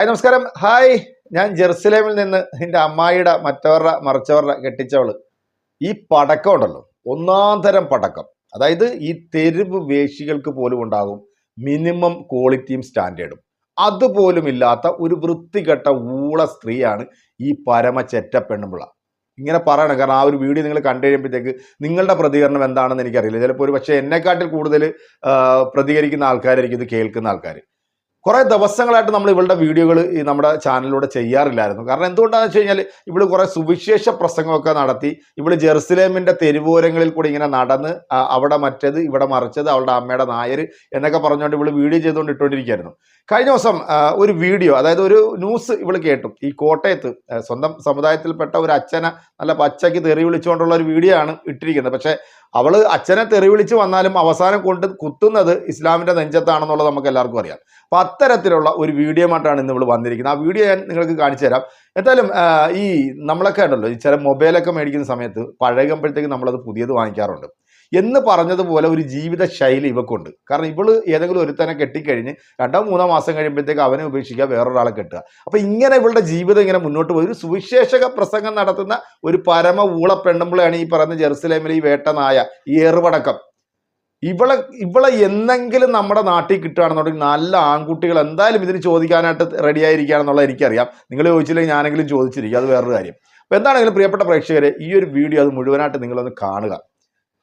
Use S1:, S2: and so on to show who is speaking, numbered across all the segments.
S1: Hi നമസ്കാരം. Hi. ഞാൻ ജെറുസലേമിൽ നിന്ന് എന്റെ അമ്മായിയുടെ മറ്റവരുടെ മറിച്ചവരുടെ കെട്ടിച്ചവൾ. ഈ പടക്കം ഉണ്ടല്ലോ. ഒന്നാം തരം പടക്കം. അതായത് ഈ തെരുവ് വേശികൾക്ക് പോലും ഉണ്ടാകും. മിനിമം ക്വാളിറ്റിയും സ്റ്റാൻഡേർഡും. അതുപോലും ഇല്ലാത്ത ഒരു വൃത്തികെട്ട ഊള സ്ത്രീയാണ് ഈ പരമചെറ്റ ചെറ്റ പെണ്ണുമ്പിള്ള ഇങ്ങനെ പറയണം. കാരണം ആ ഒരു വീഡിയോ നിങ്ങൾ കണ്ടു കഴിയുമ്പോഴത്തേക്ക് നിങ്ങളുടെ പ്രതികരണം എന്താണെന്ന് എനിക്കറിയില്ല. ചിലപ്പോൾ ഒരു പക്ഷേ എന്നെക്കാട്ടിൽ കൂടുതൽ പ്രതികരിക്കുന്ന ആൾക്കാരായിരിക്കും ഇത് കേൾക്കുന്ന ആൾക്കാർ കുറേ ദിവസങ്ങളായിട്ട് നമ്മൾ ഇവളുടെ വീഡിയോകൾ ഈ നമ്മുടെ ചാനലിലൂടെ ചെയ്യാറില്ലായിരുന്നു. കാരണം എന്തുകൊണ്ടാണെന്ന് വെച്ച് കഴിഞ്ഞാൽ ഇവിടെ കുറേ സുവിശേഷ പ്രസംഗമൊക്കെ നടത്തി ഇവൾ ജെറുസലേമിന്റെ തെരുവോരങ്ങളിൽ കൂടി ഇങ്ങനെ നടന്ന് അവിടെ മറ്റേത് ഇവിടെ മറിച്ചത് അവളുടെ അമ്മയുടെ നായർ എന്നൊക്കെ പറഞ്ഞുകൊണ്ട് ഇവൾ വീഡിയോ ചെയ്തുകൊണ്ട് ഇട്ടുകൊണ്ടിരിക്കുകയായിരുന്നു കഴിഞ്ഞ ദിവസം ഒരു വീഡിയോ അതായത് ഒരു ന്യൂസ് ഇവൾ കേട്ടു. ഈ കോട്ടയത്ത് സ്വന്തം സമുദായത്തിൽപ്പെട്ട ഒരു അച്ഛനെ നല്ല പച്ചയ്ക്ക് തെറി വിളിച്ചുകൊണ്ടുള്ള ഒരു വീഡിയോ ആണ് ഇട്ടിരിക്കുന്നത്. പക്ഷേ അവൾ അച്ഛനെ തെറി വിളിച്ച് വന്നാലും അവസാനം കൊണ്ട് കുത്തുന്നത് ഇസ്ലാമിന്റെ നെഞ്ചത്താണെന്നുള്ളത് നമുക്ക് എല്ലാവർക്കും അറിയാം. അപ്പം അത്തരത്തിലുള്ള ഒരു വീഡിയോ ഇന്ന് ഇവിടെ വന്നിരിക്കുന്നത്. ആ വീഡിയോ ഞാൻ നിങ്ങൾക്ക് കാണിച്ചു തരാം. എന്തായാലും ഈ നമ്മളൊക്കെ ഉണ്ടല്ലോ ഈ ചില മൊബൈലൊക്കെ മേടിക്കുന്ന സമയത്ത് പഴകുമ്പോഴത്തേക്ക് നമ്മളത് പുതിയത് വാങ്ങിക്കാറുണ്ട്. എന്ന് പറഞ്ഞതുപോലെ ഒരു ജീവിത ശൈലി ഇവക്കുണ്ട്. കാരണം ഇവൾ ഏതെങ്കിലും ഒരുത്തനെ കെട്ടിക്കഴിഞ്ഞ് രണ്ടോ മൂന്നോ മാസം കഴിയുമ്പോഴത്തേക്ക് അവനെ ഉപേക്ഷിക്കുക വേറൊരാളെ കെട്ടുക. അപ്പൊ ഇങ്ങനെ ഇവളുടെ ജീവിതം ഇങ്ങനെ മുന്നോട്ട് പോയി. ഒരു സുവിശേഷക പ്രസംഗം നടത്തുന്ന ഒരു പരമ ഊള പെണ്ണുമ്പളെയാണ് ഈ പറയുന്ന ജെറുസലേമിലെ ഈ വേട്ടനായ ഈ ഏറുപടക്കം. ഇവളെ ഇവളെ എന്നെങ്കിലും നമ്മുടെ നാട്ടിൽ കിട്ടുകയാണെന്നുണ്ടെങ്കിൽ നല്ല ആൺകുട്ടികൾ എന്തായാലും ഇതിന് ചോദിക്കാനായിട്ട് റെഡി ആയിരിക്കുകയാണെന്നുള്ളത് എനിക്കറിയാം. നിങ്ങൾ ചോദിച്ചില്ലെങ്കിൽ ഞാനെങ്കിലും ചോദിച്ചിരിക്കും. അത് വേറൊരു കാര്യം. അപ്പോൾ എന്താണെങ്കിലും പ്രിയപ്പെട്ട പ്രേക്ഷകരെ ഈ ഒരു വീഡിയോ അത് മുഴുവനായിട്ട് നിങ്ങളൊന്ന് കാണുക.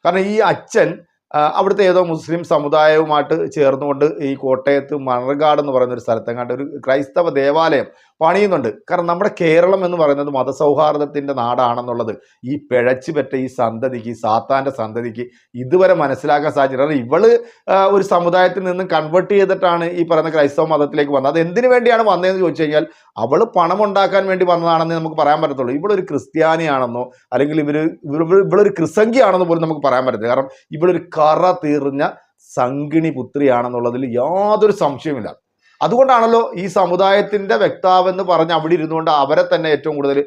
S1: കാരണം ഈ അച്ഛൻ അവിടുത്തെ ഏതോ മുസ്ലിം സമുദായവുമായിട്ട് ചേർന്നുകൊണ്ട് ഈ കോട്ടയത്ത് മണർകാട് എന്ന് പറയുന്ന ഒരു സ്ഥലത്തെങ്ങാണ്ട് ഒരു ക്രൈസ്തവ ദേവാലയം പണിയുന്നുണ്ട്. കാരണം നമ്മുടെ കേരളം എന്ന് പറയുന്നത് മതസൗഹാർദ്ദത്തിന്റെ നാടാണെന്നുള്ളത് ഈ പിഴച്ചു പറ്റ ഈ സന്തതിക്ക് ഈ സാത്താന്റെ സന്തതിക്ക് ഇതുവരെ മനസ്സിലാക്കാൻ സാധിച്ചില്ല. കാരണം ഇവൾ ഒരു സമുദായത്തിൽ നിന്ന് കൺവേർട്ട് ചെയ്തിട്ടാണ് ഈ പറയുന്ന ക്രൈസ്തവ മതത്തിലേക്ക് വന്നത്. അത് എന്തിനു വേണ്ടിയാണ് വന്നതെന്ന് ചോദിച്ചു കഴിഞ്ഞാൽ അവൾ പണം ഉണ്ടാക്കാൻ വേണ്ടി വന്നതാണെന്ന് നമുക്ക് പറയാൻ പറ്റത്തുള്ളൂ. ഇവളൊരു ക്രിസ്ത്യാനിയാണെന്നോ അല്ലെങ്കിൽ ഇവർ ഇവളൊരു ക്രിസംഖിയാണെന്ന് പോലും നമുക്ക് പറയാൻ പറ്റത്തില്ല. കാരണം ഇവളൊരു കറ തീർന്ന സംഗിണി പുത്രിയാണെന്നുള്ളതിൽ യാതൊരു സംശയമില്ല അതുകൊണ്ടാണല്ലോ ഈ സമുദായത്തിന്റെ വ്യക്താവെന്ന് പറഞ്ഞ് അവിടെ ഇരുന്നുകൊണ്ട് അവരെ തന്നെ ഏറ്റവും കൂടുതൽ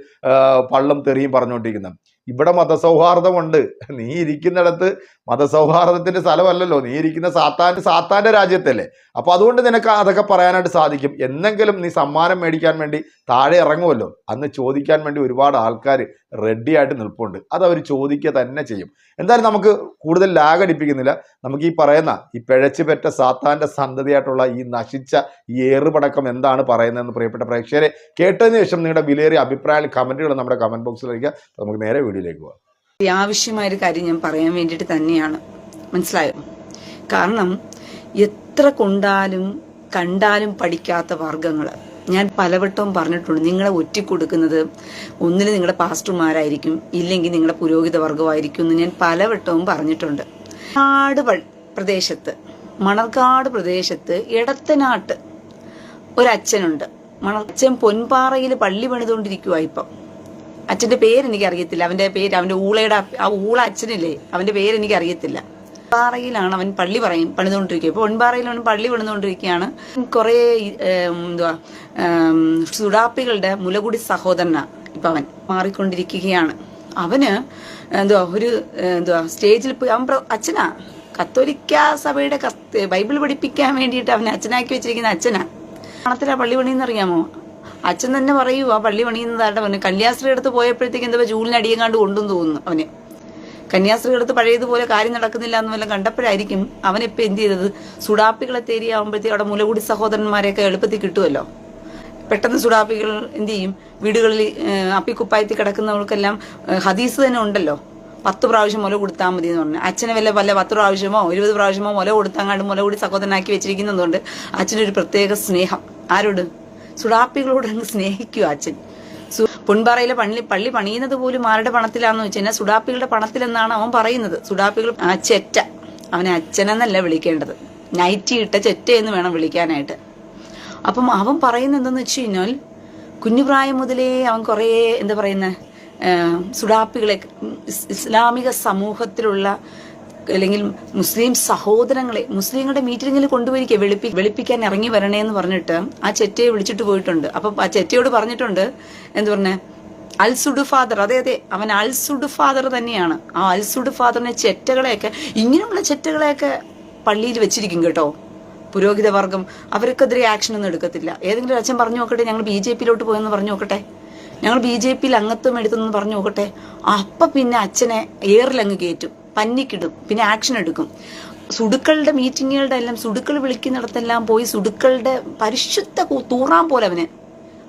S1: പള്ളം തെറിയും പറഞ്ഞുകൊണ്ടിരിക്കുന്നത്. ഇവിടെ മതസൗഹാർദ്ദമുണ്ട്. നീ ഇരിക്കുന്നിടത്ത് മതസൗഹാർദ്ദത്തിന്റെ സ്ഥലമല്ലല്ലോ. നീ ഇരിക്കുന്ന സാത്താൻ സാത്താന്റെ രാജ്യത്തല്ലേ? അപ്പൊ അതുകൊണ്ട് നിനക്ക് അതൊക്കെ പറയാനായിട്ട് സാധിക്കും. എന്നെങ്കിലും നീ സമ്മാനം മേടിക്കാൻ വേണ്ടി താഴെ ഇറങ്ങുമല്ലോ. അന്ന് ചോദിക്കാൻ വേണ്ടി ഒരുപാട് ആൾക്കാർ റെഡി ആയിട്ട് നിൽപ്പുണ്ട്. അത് അവർ ചോദിക്കുക തന്നെ ചെയ്യും. എന്തായാലും നമുക്ക് കൂടുതൽ ലാഗ് അടിപ്പിക്കുന്നില്ല. നമുക്ക് ഈ പറയുന്ന ഈ പിഴച്ചു പെറ്റ സാത്താന്റെ സന്തതിയായിട്ടുള്ള ഈ നശിച്ച ഈ ഏറുപടക്കം എന്താണ് പറയുന്നതെന്ന് പ്രിയപ്പെട്ട പ്രേക്ഷകരെ കേട്ടതിന് ശേഷം നിങ്ങളുടെ വിലയേറിയ അഭിപ്രായങ്ങൾ കമന്റുകൾ നമ്മുടെ കമന്റ് ബോക്സിൽ നമുക്ക് നേരെ വീഡിയോയിലേക്ക് പോകാം.
S2: ആവശ്യമായ ഒരു കാര്യം ഞാൻ പറയാൻ വേണ്ടിയിട്ട് തന്നെയാണ്. മനസ്സിലായോ? കാരണം എത്ര കൊണ്ടാലും കണ്ടാലും പഠിക്കാത്ത വർഗങ്ങൾ ഞാൻ പലവട്ടവും പറഞ്ഞിട്ടുണ്ട് നിങ്ങളെ ഒറ്റിക്കൊടുക്കുന്നത് ഒന്നിൽ നിങ്ങളുടെ പാസ്റ്റർമാരായിരിക്കും ഇല്ലെങ്കിൽ നിങ്ങളുടെ പുരോഹിത വർഗമായിരിക്കും എന്ന് ഞാൻ പലവട്ടവും പറഞ്ഞിട്ടുണ്ട്. കാട് പ്രദേശത്ത് മണർക്കാട് പ്രദേശത്ത് ഇടത്തനാട്ട് ഒരച്ഛനുണ്ട്. അച്ഛൻ പൊൻപാറയിൽ പള്ളി പണിതുകൊണ്ടിരിക്കുക ഇപ്പം. അച്ഛന്റെ പേര് എനിക്ക് അറിയത്തില്ല അവന്റെ പേര് അവന്റെ ഊളയുടെ ആ ഊള അച്ഛനില്ലേ അവന്റെ പേര് എനിക്ക് അറിയത്തില്ല പാറയിലാണ് അവൻ പള്ളി പറയും പണിതുകൊണ്ടിരിക്കുക. ഇപ്പൊ ഒൻപാറയിൽ അവൻ പള്ളി പണിതുകൊണ്ടിരിക്കുകയാണ്. കുറെ എന്തുവാ സുഡാപ്പികളുടെ മുലകുടി സഹോദരനാണ് ഇപ്പൊ അവൻ മാറിക്കൊണ്ടിരിക്കുകയാണ്. അവന് എന്തുവാ ഒരു എന്തുവാ സ്റ്റേജിൽ പോയി അവൻ അച്ഛനാ. കത്തോലിക്ക സഭയുടെ ബൈബിൾ പഠിപ്പിക്കാൻ വേണ്ടിയിട്ട് അവനെ അച്ഛനാക്കി വെച്ചിരിക്കുന്ന അച്ഛനാ. പണത്തിലാ പള്ളി പണിയെന്ന് അറിയാമോ? അച്ഛൻ തന്നെ പറയൂ ആ പള്ളി പണിയുന്നതായിട്ട് പറഞ്ഞു കല്യാശ്രീ അടുത്ത് പോയപ്പോഴത്തേക്ക് എന്താ ജൂലിനടിയെങ്ങാണ്ട് കൊണ്ടും തോന്നുന്നു അവന്. കന്യാസ്ത്രീ അടുത്ത് പഴയതുപോലെ കാര്യം നടക്കുന്നില്ല എന്ന് വല്ലതും കണ്ടപ്പോഴായിരിക്കും അവൻ ഇപ്പൊ എന്ത് ചെയ്തത്? സുഡാപ്പികളെ തേരിയാവുമ്പോഴത്തേക്ക് അവിടെ മുലകുടി സഹോദരന്മാരെയൊക്കെ എളുപ്പത്തിൽ കിട്ടുമല്ലോ പെട്ടെന്ന് സുഡാപ്പികൾ എന്ത് ചെയ്യും? വീടുകളിൽ അപ്പിക്കുപ്പായത്തിൽ കിടക്കുന്നവർക്കെല്ലാം ഹദീസ് തന്നെ ഉണ്ടല്ലോ. പത്ത് പ്രാവശ്യം മുല കൊടുത്താൽ മതി എന്ന് പറഞ്ഞു. അച്ഛനെ വല്ല വല്ല പത്ത് പ്രാവശ്യമോ ഇരുപത് പ്രാവശ്യമോ മുല കൊടുത്തങ്ങാണ്ട് മുല കൂടി സഹോദരനാക്കി വെച്ചിരിക്കുന്നതുകൊണ്ട് അച്ഛനൊരു പ്രത്യേക സ്നേഹം. ആരോട്? സുഡാപ്പികളോട് അങ്ങ് സ്നേഹിക്കുക അച്ഛൻ? പൊൻപാറയിലെ പള്ളി പള്ളി പണിയുന്നത് പോലും ആരുടെ പണത്തിലാണെന്ന് വെച്ച് കഴിഞ്ഞാൽ സുഡാപ്പികളുടെ പണത്തിലെന്നാണ് അവൻ പറയുന്നത്. സുഡാപ്പികൾ ആ ചെറ്റ. അവനെ അച്ഛനെന്നല്ല വിളിക്കേണ്ടത്. നൈറ്റി ഇട്ട ചെറ്റ എന്ന് വേണം വിളിക്കാനായിട്ട്. അപ്പം അവൻ പറയുന്നത് എന്തെന്ന് വെച്ച് കഴിഞ്ഞാൽ കുഞ്ഞുപ്രായം മുതലേ അവൻ കുറേ എന്താ പറയുന്ന സുഡാപ്പികളെ ഇസ്ലാമിക സമൂഹത്തിലുള്ള അല്ലെങ്കിൽ മുസ്ലിം സഹോദരങ്ങളെ മുസ്ലിങ്ങളുടെ മീറ്റിങ്ങിൽ കൊണ്ടുപോയിരിക്കുക വെളുപ്പി വെളുപ്പിക്കാൻ ഇറങ്ങി വരണേ എന്ന് പറഞ്ഞിട്ട് ആ ചെറ്റയെ വിളിച്ചിട്ട് പോയിട്ടുണ്ട്. അപ്പൊ ആ ചെറ്റയോട് പറഞ്ഞിട്ടുണ്ട് എന്ത് പറഞ്ഞേ? അൽസുഡ് ഫാദർ അതെ അതെ അവൻ അൽസുഡ് ഫാദർ തന്നെയാണ്. ആ അൽസുഡ് ഫാദറിനെ ചെറ്റകളെയൊക്കെ ഇങ്ങനെയുള്ള ചെറ്റകളെയൊക്കെ പള്ളിയിൽ വെച്ചിരിക്കും കേട്ടോ. പുരോഹിത വർഗം അവർക്കെതിരെ ആക്ഷൻ ഒന്നും എടുക്കത്തില്ല. ഏതെങ്കിലും അച്ഛൻ പറഞ്ഞു നോക്കട്ടെ ഞങ്ങൾ ബി ജെ പിയിലോട്ട് പോയെന്ന് പറഞ്ഞു നോക്കട്ടെ. ഞങ്ങൾ ബി ജെ പിയിൽ അംഗത്വം എടുത്തെന്ന് പറഞ്ഞു നോക്കട്ടെ. അപ്പൊ പിന്നെ അച്ഛനെ ഏറിലങ്ങ് കയറ്റും. പന്നിക്കിടും. പിന്നെ ആക്ഷൻ എടുക്കും. സുടുക്കളുടെ മീറ്റിങ്ങുകളുടെ എല്ലാം സുടുക്കൾ വിളിക്കുന്നിടത്തെല്ലാം പോയി സുടുക്കളുടെ പരിശുദ്ധ തൂറാൻ പോലെ അവന്.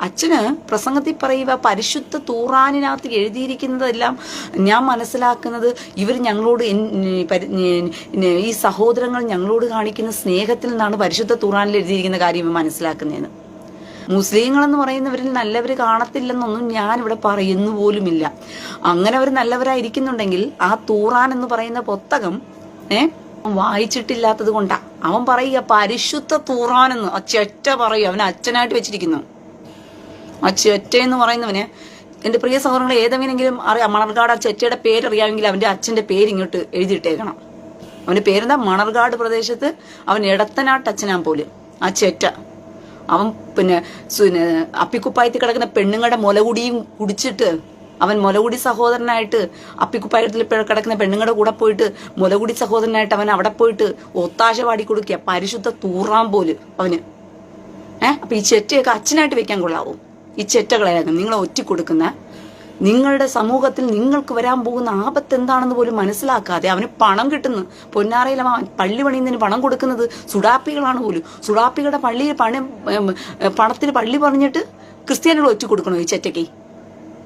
S2: അച്ഛന് പ്രസംഗത്തിൽ പറയുക പരിശുദ്ധ തൂറാനിനകത്ത് എഴുതിയിരിക്കുന്നതെല്ലാം ഞാൻ മനസ്സിലാക്കുന്നത് ഇവർ ഞങ്ങളോട് ഈ സഹോദരങ്ങൾ ഞങ്ങളോട് കാണിക്കുന്ന സ്നേഹത്തിൽ നിന്നാണ് പരിശുദ്ധ തൂറാനിൽ എഴുതിയിരിക്കുന്ന കാര്യം മനസ്സിലാക്കുന്നതെന്ന്. മുസ്ലിങ്ങൾ എന്ന് പറയുന്നവരിൽ നല്ലവർ കാണത്തില്ലെന്നൊന്നും ഞാൻ ഇവിടെ പറയുന്നു പോലുമില്ല അങ്ങനെ അവർ നല്ലവരായിരിക്കുന്നുണ്ടെങ്കിൽ ആ തൂറാൻ എന്ന് പറയുന്ന പുസ്തകം ഏ വായിച്ചിട്ടില്ലാത്തത് കൊണ്ടാ. അവൻ പറയുക പരിശുദ്ധ തൂറാനെന്ന് എന്ന്. ചെറ്റ പറയും അവൻ അച്ഛനായിട്ട് വെച്ചിരിക്കുന്നു. അച്ചൊറ്റ ചെറ്റ എന്ന് പറയുന്നവന് എന്റെ പ്രിയ സഹോദരങ്ങൾ ഏതെങ്കിലും അറിയാം മണർകാട് ആ ചെറ്റയുടെ പേരറിയാമെങ്കിൽ അവന്റെ അച്ഛന്റെ പേര് ഇങ്ങോട്ട് എഴുതിയിട്ടേക്കണം. അവന്റെ പേരെന്താ? മണർകാട് പ്രദേശത്ത് അവൻ ഇടത്തനാട്ട് അച്ഛനാൻ പോലും ആ അവൻ പിന്നെ അപ്പിക്കുപ്പായത്തിൽ കിടക്കുന്ന പെണ്ണുങ്ങളുടെ മുലകുടിയും കുടിച്ചിട്ട് അവൻ മുലകുടി സഹോദരനായിട്ട് അപ്പിക്കുപ്പായത്തിൽ കിടക്കുന്ന പെണ്ണുങ്ങളുടെ കൂടെ പോയിട്ട് മുലകുടി സഹോദരനായിട്ട് അവൻ അവിടെ പോയിട്ട് ഒത്താശ പാടി കൊടുക്കുക. പരിശുദ്ധ തൂറാൻ പോലും അവന്. ഏഹ് അപ്പൊ ഈ ചെറ്റയൊക്കെ അച്ഛനായിട്ട് വെക്കാൻ കൊള്ളാവും. ഈ ചെറ്റകളെയാകും നിങ്ങളെ ഒറ്റി കൊടുക്കുന്ന നിങ്ങളുടെ സമൂഹത്തിൽ നിങ്ങൾക്ക് വരാൻ പോകുന്ന ആപത്ത് എന്താണെന്ന് പോലും മനസ്സിലാക്കാതെ അവന് പണം കിട്ടുന്നു. പൊന്നാറയിൽ അവൻ പള്ളി പണിയുന്നതിന് പണം കൊടുക്കുന്നത് സുഡാപ്പികളാണ് പോലും. സുഡാപ്പികളുടെ പള്ളിയിൽ പണം പണത്തിന് പള്ളി പറഞ്ഞിട്ട് ക്രിസ്ത്യാനികൾ ഒറ്റ കൊടുക്കണോ ഈ ചെറ്റയ്ക്ക്?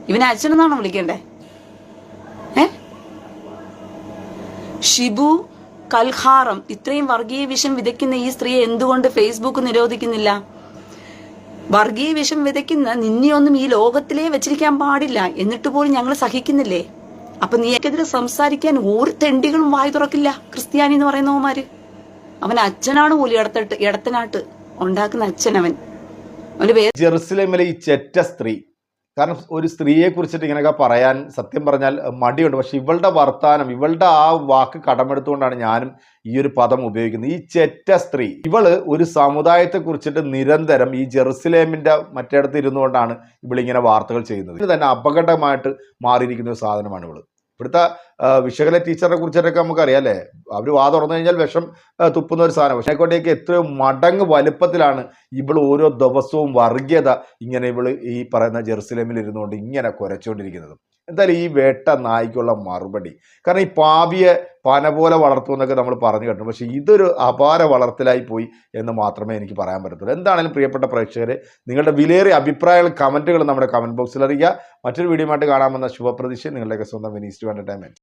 S2: ഇവനെ അച്ഛനെന്നാണോ വിളിക്കേണ്ടേ? ഏ? ഷിബു കൽഹാറം. ഇത്രയും വർഗീയ വിഷം വിതയ്ക്കുന്ന ഈ സ്ത്രീയെ എന്തുകൊണ്ട് ഫേസ്ബുക്ക് നിരോധിക്കുന്നില്ല? വർഗീയ വിഷം വിതയ്ക്കുന്ന നിന്നെയൊന്നും ഈ ലോകത്തിലേ വെച്ചിരിക്കാൻ പാടില്ല. എന്നിട്ട് പോലും ഞങ്ങൾ സഹിക്കുന്നില്ലേ? അപ്പൊ നീക്കെതിരെ സംസാരിക്കാൻ ഒരു തെണ്ടികളും വായി തുറക്കില്ല ക്രിസ്ത്യാനി എന്ന് പറയുന്നവന്മാര്. അവൻ അച്ഛനാണ് പോലും ഇടത്തട്ട് ഇടത്തനാട്ട്. ഉണ്ടാക്കുന്ന അച്ഛൻ അവൻ അവന്റെ
S1: ജെറുസലേമിലെ ഈ ചെറ്റ സ്ത്രീ കാരണം ഒരു സ്ത്രീയെ കുറിച്ചിട്ട് ഇങ്ങനെയൊക്കെ പറയാൻ സത്യം പറഞ്ഞാൽ മടിയുണ്ട്. പക്ഷെ ഇവളുടെ വർത്താനം ഇവളുടെ ആ വാക്ക് കടമെടുത്തുകൊണ്ടാണ് ഞാനും ഈ ഒരു പദം ഉപയോഗിക്കുന്നത്. ഈ ചെറ്റ സ്ത്രീ ഇവൾ ഒരു സമുദായത്തെ കുറിച്ചിട്ട് നിരന്തരം ഈ ജെറുസലേമിന്റെ മറ്റിടത്ത് ഇരുന്നുകൊണ്ടാണ് ഇവളിങ്ങനെ വാർത്തകൾ ചെയ്യുന്നത്. ഇത് തന്നെ അപകടമായിട്ട് മാറിയിരിക്കുന്ന ഒരു സാധനമാണ് ഇവൾ. ഇവിടുത്തെ വിശകല ടീച്ചറിനെ കുറിച്ചിട്ടൊക്കെ നമുക്കറിയാം അല്ലേ? അവർ വാ തുറന്നു കഴിഞ്ഞാൽ വിഷം തുപ്പുന്ന ഒരു സാധനം. പക്ഷേ ആയിക്കോട്ടേക്ക് എത്രയോ മടങ്ങ് വലുപ്പത്തിലാണ് ഇവൾ ഓരോ ദിവസവും വർഗീയത ഇങ്ങനെ ഇവൾ ഈ പറയുന്ന ജെറുസലേമിൽ ഇരുന്നുകൊണ്ട് ഇങ്ങനെ കുരച്ചുകൊണ്ടിരിക്കുന്നത്. എന്തായാലും ഈ വേട്ട നായ്ക്കുള്ള മറുപടി. കാരണം ഈ പാവിയെ പന പോലെ വളർത്തുമെന്നൊക്കെ നമ്മൾ പറഞ്ഞു കേട്ടു. പക്ഷേ ഇതൊരു അപാര വളർത്തലായി പോയി എന്ന് മാത്രമേ എനിക്ക് പറയാൻ പറ്റത്തുള്ളൂ. എന്താണെങ്കിലും പ്രിയപ്പെട്ട പ്രേക്ഷകരെ നിങ്ങളുടെ വിലയേറിയ അഭിപ്രായങ്ങൾ കമന്റുകൾ നമ്മുടെ കമന്റ് ബോക്സിൽ അറിയിക്കുക. മറ്റൊരു വീഡിയോ ആയിട്ട് കാണാമെന്ന ശുഭപ്രതീക്ഷ നിങ്ങളുടെയൊക്കെ സ്വന്തം വിനീസ് ടു എന്റർടൈൻമെന്റ്